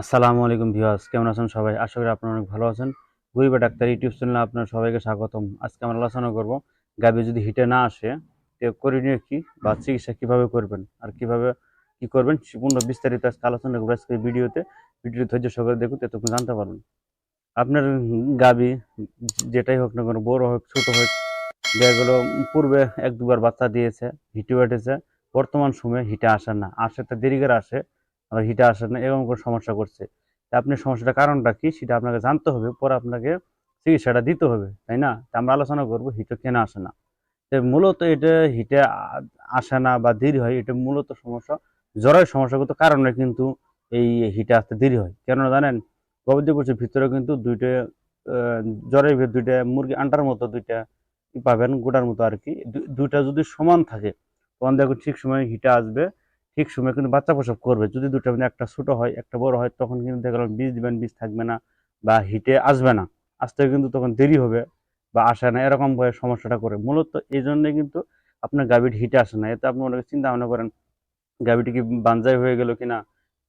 আসসালামু আলাইকুম ভিউয়ার্স, কেমন আছেন সবাই? আশা করি আপনারা অনেক ভালো আছেন। গরিবা ডাক্তার ইউটিউব চ্যানেলে আপনার সবাইকে স্বাগতম। আজকে আমরা আলোচনা করব, গাবি যদি হিটে না আসে, তো করণীয় কি বা চিকিৎসা কীভাবে করবেন আর কীভাবে কি করবেন সম্পূর্ণ বিস্তারিত আজকে আলোচনা করব আজকে ভিডিওতে। ভিডিও ধৈর্য সহকারে দেখুন ততক্ষণ জানতে পারবেন। আপনার গাবি যেটাই হোক না কোনো, বড় হোক, ছোট হোক যেগুলো পূর্বে এক দুবার বাচ্চা দিয়েছে, হিটে উঠেছে। বর্তমান সময়ে হিটে আসে না। আসে তো দেরি করে আসে আবার হিটে আসে না, এরকম কোনো সমস্যা করছে। আপনি সমস্যাটার কারণটা কি? সেটা আপনাকে জানতে হবে, পরে আপনাকে চিকিৎসাটা দিতে হবে, তাই না? তা আমরা আলোচনা করব হিটে কেন আসে না। মূলত এটা হিটে আসে না বা দেরি হয়, এটা মূলত সমস্যা, জ্বরের সমস্যাগত কারণে কিন্তু এই হিটে আসতে দেরি হয়। কেন জানেন, গবাদি পশুর ভিতরে কিন্তু দুইটা জ্বরের ভিতরে দুইটা, মুরগি আন্ডার মতো দুইটা পাবেন গোটার মতো আর কি। দুইটা যদি সমান থাকে, তখন দেখুন ঠিক সময় হিটে আসবে। ঠিক সময় কিন্তু বাচ্চা প্রসব করবে। যদি দুটো মানে একটা ছোটো হয়, একটা বড় হয়, তখন কিন্তু দেখা দেখলাম বীজ দিবেন, বীজ থাকবে না বা হিটে আসবে না। আসতে কিন্তু তখন দেরি হবে বা আসে না, এরকম ভাবে সমস্যাটা করে। মূলত এই জন্যই কিন্তু আপনার গাভীর হিটে আসে না। এতে আপনি অনেকে চিন্তা ভাবনা করেন, গাভীটি কি বানজাই হয়ে গেল কিনা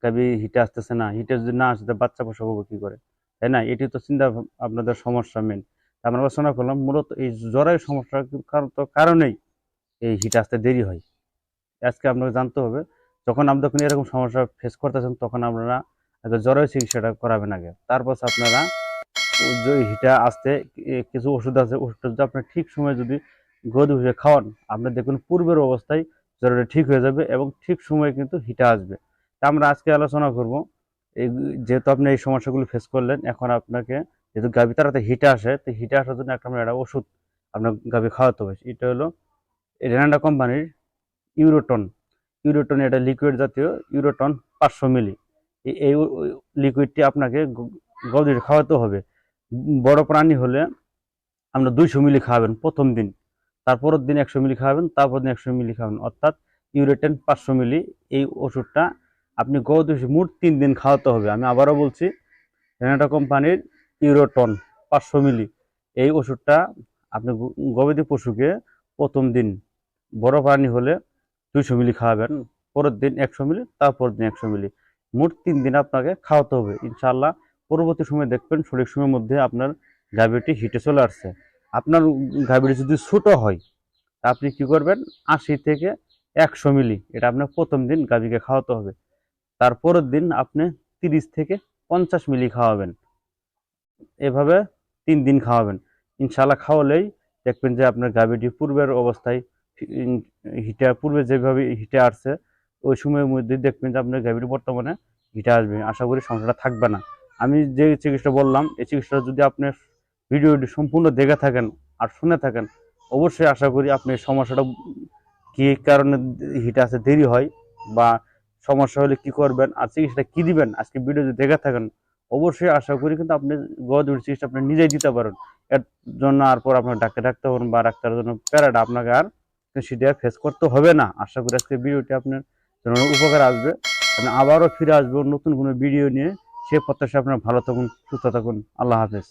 গাভী হিটে আসতেছে না। হিটে যদি না আসে, তো বাচ্চা প্রসব হবে কী করে? তাই না? এটি তো চিন্তা আপনাদের সমস্যা মেন আমরা আলোচনা করলাম, মূলত এই জ্বরের সমস্যার কারণেই এই হিট আসতে দেরি হয়। আজকে আপনাকে জানতে হবে যখন আপনি যখন এরকম সমস্যা ফেস করতেছেন, তখন আপনারা আগে জ্বরের চিকিৎসাটা করাবেন আগে। তারপর আপনারা হিটা আসতে কিছু ওষুধ আছে, ওষুধটা যদি আপনি ঠিক সময়ে যদি গদ হিসেবে খাওয়ান, আপনি দেখুন পূর্বের অবস্থায় জ্বরটা ঠিক হয়ে যাবে এবং ঠিক সময়ে কিন্তু হিটা আসবে। তা আমরা আজকে আলোচনা করব এই যেহেতু আপনি এই সমস্যাগুলো ফেস করলেন, এখন আপনাকে যেহেতু গাভী তাড়াতাড়ি হিটা আসে, তো হিটে আসার জন্য একটা আমরা একটা ওষুধ আপনার গাভী খাওয়াতে হবে। এটা হলো রেনান্ডা কোম্পানির ইউরোটন। ইউরোটন এটা লিকুইড জাতীয় ইউরোটন পাঁচশো মিলি। এই- লিকুইডটি আপনাকে গদির খাওয়াতে হবে। বড় প্রাণী হলে আপনার দুইশো মিলি খাওয়াবেন প্রথম দিন। তারপরের দিন একশো মিলি খাওয়াবেন তারপর দিন একশো মিলি খাওয়াবেন। অর্থাৎ ইউরেটেন পাঁচশো মিলি এই ওষুধটা আপনি গদি মোট তিন দিন খাওয়াতে হবে। আমি আবারও বলছি, রেনাটা কোম্পানির ইউরোটন পাঁচশো মিলি। এই ওষুধটা আপনি গবাদি পশুকে প্রথম দিন বড় প্রাণী হলে দুইশো মিলি খাওয়াবেন পরের দিন একশো মিলি তারপর দিন একশো মিলি। মোট তিন দিন আপনাকে খাওয়াতে হবে। ইনশাল্লাহ পরবর্তী সময় দেখবেন সঠিক সময়ের মধ্যে আপনার গাভীটি হিটে চলে আসছে। আপনার গাভীটি যদি ছোটো হয় তা আপনি কি করবেন? আশি থেকে একশো মিলি এটা আপনার প্রথম দিন গাভীকে খাওয়াতে হবে। তারপরের দিন আপনি তিরিশ থেকে পঞ্চাশ মিলি খাওয়াবেন। এভাবে তিন দিন খাওয়াবেন। ইনশাল্লাহ খাওয়ালেই দেখবেন যে আপনার গাভীটি পূর্বের অবস্থায় হিটে পূর্বে যেভাবে হিটে আসছে, ওই সময়ের মধ্যে দেখবেন যে আপনার গাভীটি বর্তমানে হিটে আসবে। আশা করি সমস্যাটা থাকবে না। আমি যে চিকিৎসা বললাম, এই চিকিৎসা যদি আপনি ভিডিওটি সম্পূর্ণ দেখে থাকেন আর শুনে থাকেন, অবশ্যই আশা করি আপনি সমস্যাটা কি কারণে হিটে আসতে দেরি হয় বা সমস্যা হলে কি করবেন আর চিকিৎসাটা কী দিবেন, আজকে ভিডিও যদি দেখে থাকেন, অবশ্যই আশা করি কিন্তু আপনি গদুর চিকিৎসা আপনি নিজেই দিতে পারেন এর জন্য আর পর আপনার ডাক্তার ডাকতে হবেন বা ডাক্তারের জন্য প্যারাটা আপনাকে আর সেটা ফেস করতে হবে না। আশা করি আজকে ভিডিওটি আপনার জন্য উপকার আসবে। আবারও ফিরে আসব নতুন কোনো ভিডিও নিয়ে। সে প্রত্যাশা আপনার ভালো থাকুন, সুস্থ থাকুন। আল্লাহ হাফেজ।